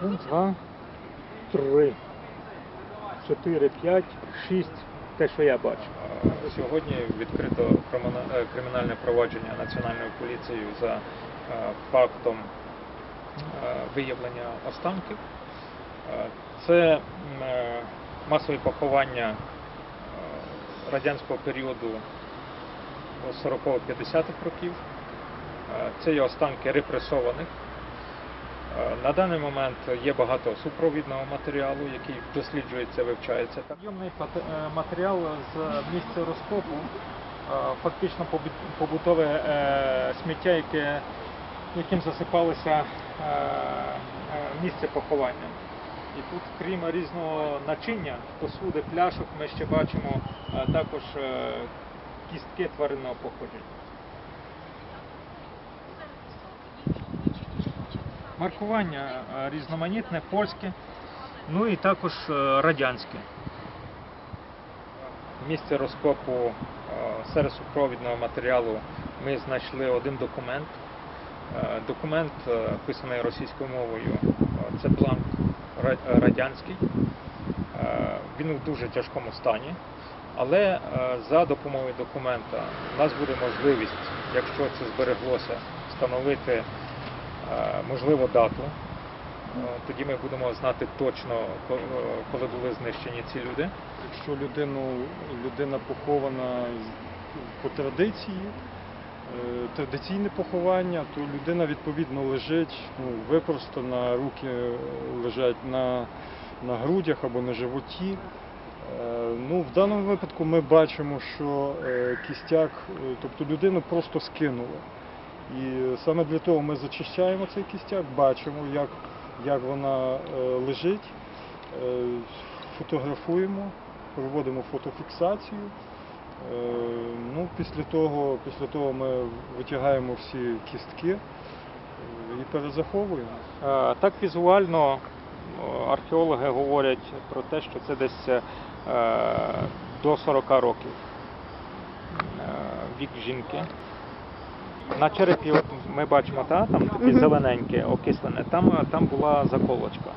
Два, три, чотири, п'ять, шість. Те, що я бачу. Сьогодні відкрито е, кримінальне провадження Національною поліцією за е, фактом е, виявлення останків. Це масові поховання радянського періоду 40-50-х років. Це є останки репресованих. Е, На даний момент є багато супровідного матеріалу, який досліджується, вивчається. Об'ємний е, матеріал з місця розкопу, е, фактично побутове сміття, яким засипалося місце поховання. І тут, крім різного начиння, посуди, пляшок, ми ще бачимо також кістки тваринного походження. Маркування е, різноманітне, польське, ну і також е, радянське. В місці розкопу е, серед супровідного матеріалу ми знайшли один документ. Документ, писаний російською мовою, це бланк радянський. Він у дуже тяжкому стані. Але за допомогою документа у нас буде можливість, якщо це збереглося, встановити можливо дату. Е, Тоді ми будемо знати точно, е, коли були знищені ці люди. Якщо людину, людина похована по традиції, е, традиційне поховання, то людина відповідно лежить, ну, випростана, руки лежать на, на грудях або на животі. Е, Ну, в даному випадку ми бачимо, що е, кістяк, е, тобто людину просто скинули. І саме для того ми зачищаємо цей кістяк, бачимо, як, як вона е, лежить, е, фотографуємо, проводимо фотофіксацію. Е, Ну, після, того, після того ми витягаємо всі кістки і перезаховуємо. Так візуально археологи говорять про те, що це десь до 40 років вік жінки. На черепі от ми бачимо, та, там таке зелененьке, окислене, там, там була заколочка.